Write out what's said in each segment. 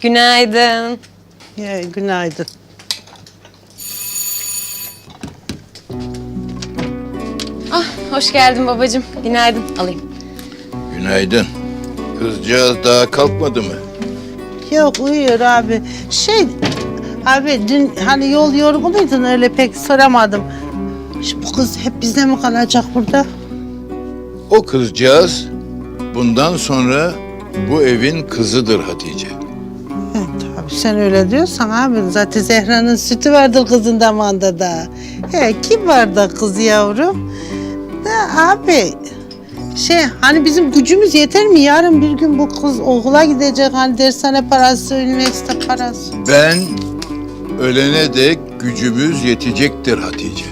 Günaydın. Ya, günaydın. Ah, hoş geldin babacığım. Günaydın. Alayım. Günaydın. Kızcağız daha kalkmadı mı? Yok uyuyor abi. Şey abi dün hani yol yorgunuydun öyle pek soramadım. Şu, bu kız hep bizde mi kalacak burada? O kızcağız bundan sonra bu evin kızıdır Hatice. Tabii sen öyle diyorsan abi zaten Zehra'nın sütü vardır kızın damağında da. He kim var da kız yavrum? Da abi şey hani bizim gücümüz yeter mi? Yarın bir gün bu kız okula gidecek hani dershane parası, üniversite parası. Ben ölene dek gücümüz yetecektir Hatice.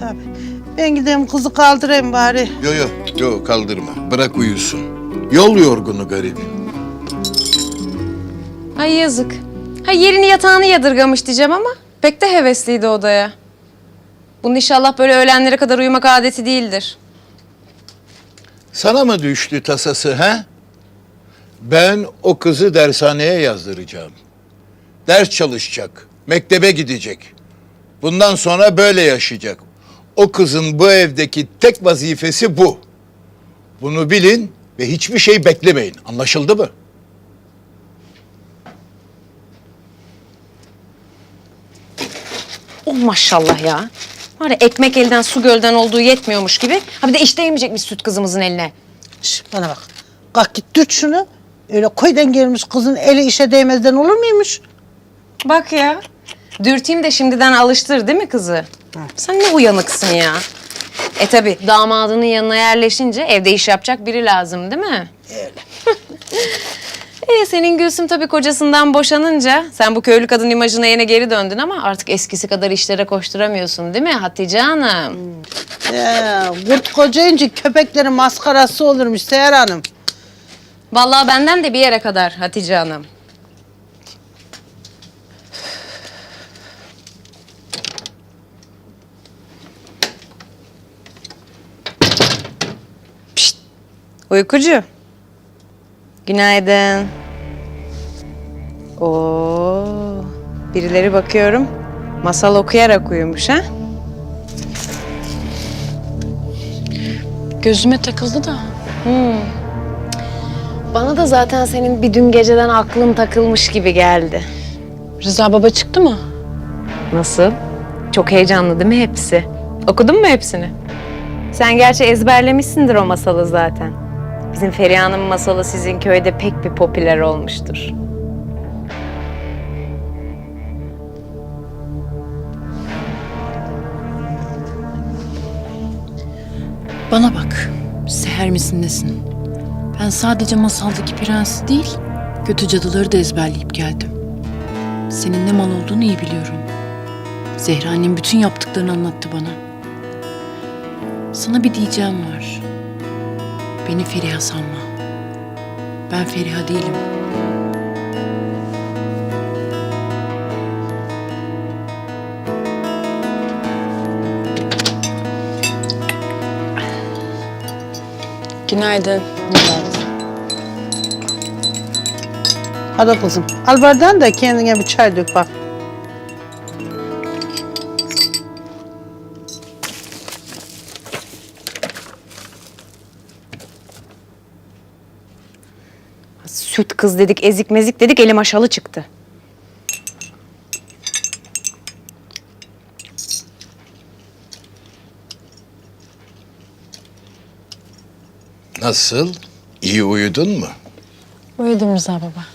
Tabii. Ben gideyim kızı kaldırayım bari. Yo yo yo kaldırma. Bırak uyusun. Yol yorgunu garip. Ay yazık. Ha yerini yatağını yadırgamış diyeceğim ama pek de hevesliydi odaya. Bunun inşallah böyle öğlenlere kadar uyumak adeti değildir. Sana mı düştü tasası ha? Ben o kızı dershaneye yazdıracağım. Ders çalışacak, mektebe gidecek. Bundan sonra böyle yaşayacak. O kızın bu evdeki tek vazifesi bu. Bunu bilin ve hiçbir şey beklemeyin. Anlaşıldı mı? Oh maşallah ya. Var ya ekmek elden su gölden olduğu yetmiyormuş gibi. Ha bir de işte yemeyecekmiş süt kızımızın eline. Şş, bana bak. Kalk git tut şunu. Öyle koydan gelmiş kızın eli işe değmezden olur muymuş? Bak ya. Dürteyim de şimdiden alıştır değil mi kızı? Sen ne uyanıksın ya. E tabi damadının yanına yerleşince evde iş yapacak biri lazım değil mi? Öyle. E senin Gülsüm tabii kocasından boşanınca sen bu köylü kadın imajına yine geri döndün ama artık eskisi kadar işlere koşturamıyorsun değil mi Hatice Hanım? Ya, kurt kocayınca köpeklerin maskarası olurmuş Seher Hanım. Vallahi benden de bir yere kadar Hatice Hanım. Uykucu. Günaydın. Oo, birileri bakıyorum. Masal okuyarak uyumuş ha? Gözüme takıldı da. Bana da zaten senin bir dün geceden aklın takılmış gibi geldi. Rıza baba çıktı mı? Nasıl? Çok heyecanlı değil mi hepsi? Okudun mu hepsini? Sen gerçi ezberlemişsindir o masalı zaten. Bizim Feriha'nın masalı sizin köyde pek bir popüler olmuştur. Bana bak. Seher misin nesin? Ben sadece masaldaki prensi değil, kötü cadıları da ezberleyip geldim. Senin ne mal olduğunu iyi biliyorum. Zehra annem bütün yaptıklarını anlattı bana. Sana bir diyeceğim var. Beni Feriha sanma. Ben Feriha değilim. Günaydın. Hadi kızım. Al bardağını da kendine bir çay dök bak. Süt kız dedik, ezik mezik dedik, elim aşağı çıktı. Nasıl? İyi uyudun mu? Uyudum Rıza baba.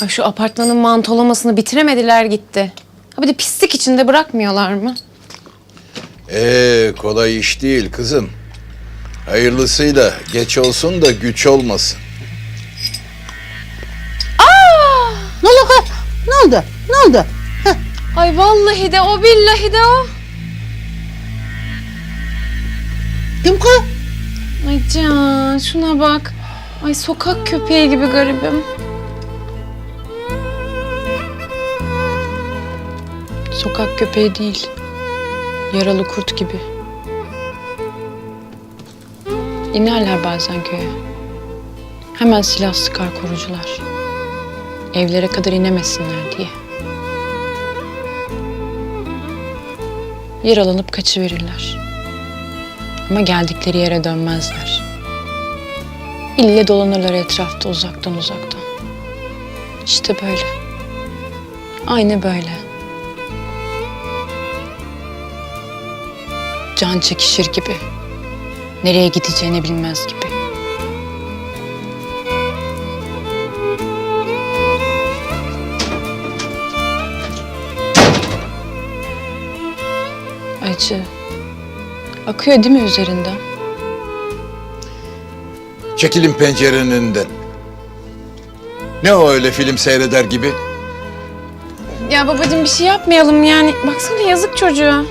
Ay şu apartmanın mantolamasını bitiremediler gitti. Ha bir de pislik içinde bırakmıyorlar mı? Ee, kolay iş değil kızım. Hayırlısıyla geç olsun da güç olmasın. Ne oldu kız? Ne oldu? Ne oldu? Heh, Ay vallahi de o billahi de o. kim kız? Ay Can şuna bak. Ay sokak köpeği gibi garibim. Sokak köpeği değil. Yaralı kurt gibi. İnerler bazen köye. Hemen silah sıkar korucular. Evlere kadar inemesinler diye. Yaralanıp kaçıverirler. Ama geldikleri yere dönmezler. İlle dolanırlar etrafta uzaktan uzaktan. İşte böyle. Aynı böyle. Can çekişir gibi. Nereye gideceğini bilmez gibi. Acı. Akıyor değil mi üzerinden? Çekilin pencerenin önünden. Ne o öyle film seyreder gibi? Ya babacığım bir şey yapmayalım yani. Baksana yazık çocuğa.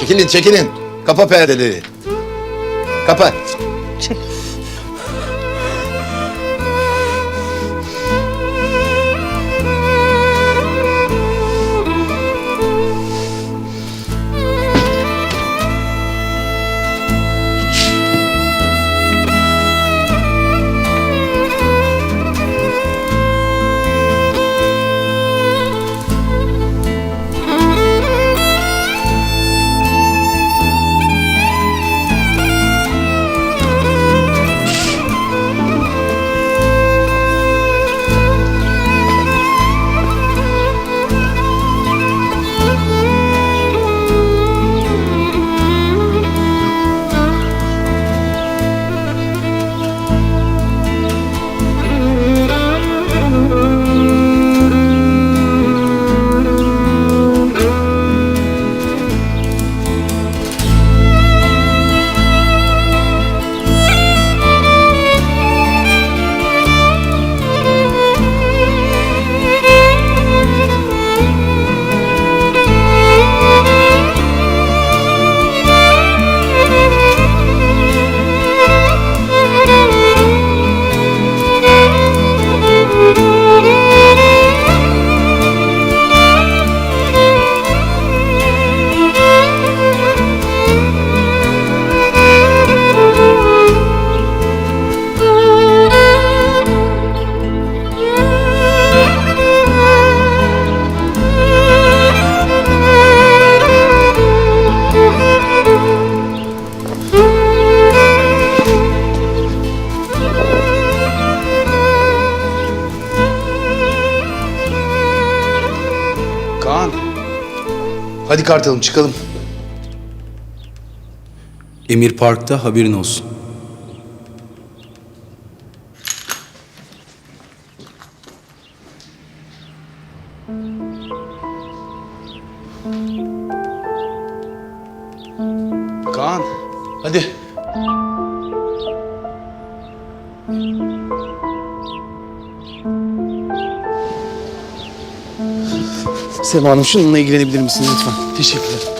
Çekilin çekilin. Kapa perdeleri. Kapa. Çek. Hadi Kartalım çıkalım. Emir Park'ta haberin olsun. Kaan. Hadi. Sema Hanım şununla ilgilenebilir misiniz lütfen? Teşekkürler.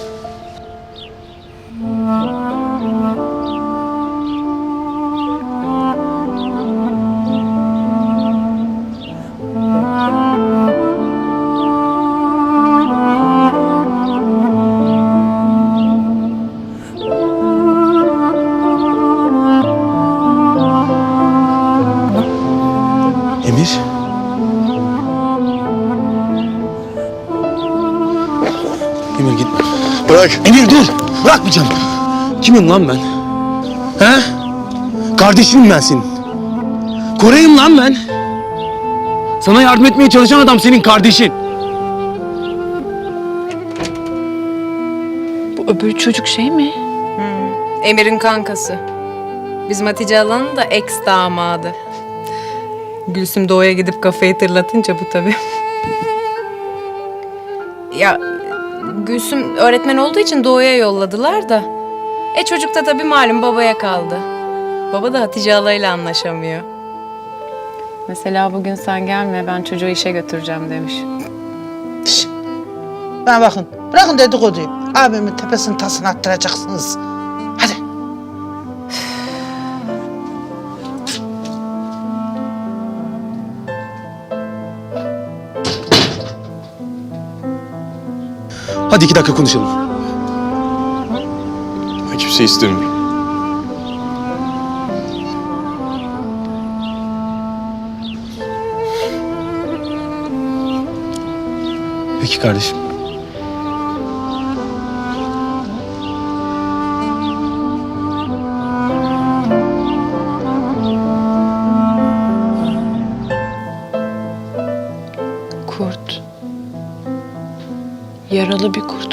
Bırakmayacağım. Kimim lan ben? He? Kardeşinim ben senin. Koray'ım lan ben. Sana yardım etmeye çalışan adam senin kardeşin. Bu öbür çocuk şey mi? Emir'in kankası. Bizim Hatice Alan'ın da ex damadı. Gülsüm Doğu'ya gidip kafayı tırlatınca bu tabii. ya Gülsüm öğretmen olduğu için Doğu'ya yolladılar da. E çocuk da tabii malum babaya kaldı. Baba da Hatice Ala'yla anlaşamıyor. Mesela bugün sen gelme ben çocuğu işe götüreceğim demiş. Bana bakın. Bırakın dedikoduyu. Abimin tepesini tasını attıracaksınız. Hadi iki dakika konuşalım. Ben kimseyi istemiyorum. Peki kardeşim. Yaralı bir kurt.